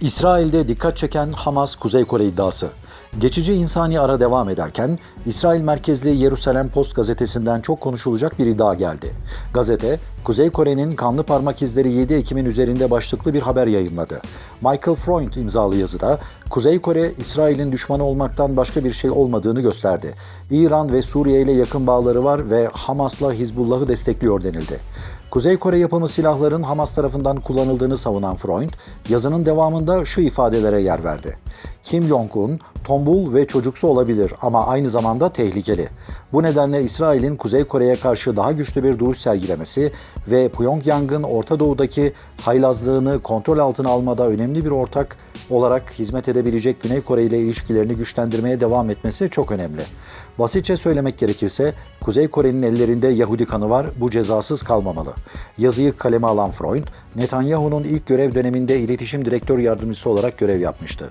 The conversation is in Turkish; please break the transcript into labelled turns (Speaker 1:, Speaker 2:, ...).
Speaker 1: İsrail'de dikkat çeken Hamas-Kuzey Kore iddiası. Geçici insani ara devam ederken İsrail merkezli Yerusalem Post gazetesinden çok konuşulacak bir iddia geldi. Gazete, Kuzey Kore'nin kanlı parmak izleri 7 Ekim'in üzerinde başlıklı bir haber yayınladı. Michael Freund imzalı yazıda Kuzey Kore, İsrail'in düşmanı olmaktan başka bir şey olmadığını gösterdi. İran ve Suriye ile yakın bağları var ve Hamas'la Hizbullah'ı destekliyor denildi. Kuzey Kore yapımı silahların Hamas tarafından kullanıldığını savunan Freund, yazının devamında şu ifadelere yer verdi. Kim Jong-un, tombul ve çocuksu olabilir ama aynı zamanda tehlikeli. Bu nedenle İsrail'in Kuzey Kore'ye karşı daha güçlü bir duruş sergilemesi ve Pyongyang'ın Orta Doğu'daki haylazlığını kontrol altına almada önemli bir ortak olarak hizmet edebilecek Güney Kore ile ilişkilerini güçlendirmeye devam etmesi çok önemli. Basitçe söylemek gerekirse Kuzey Kore'nin ellerinde Yahudi kanı var, bu cezasız kalmamalı. Yazıyı kaleme alan Freund, Netanyahu'nun ilk görev döneminde iletişim direktör yardımcısı olarak görev yapmıştı.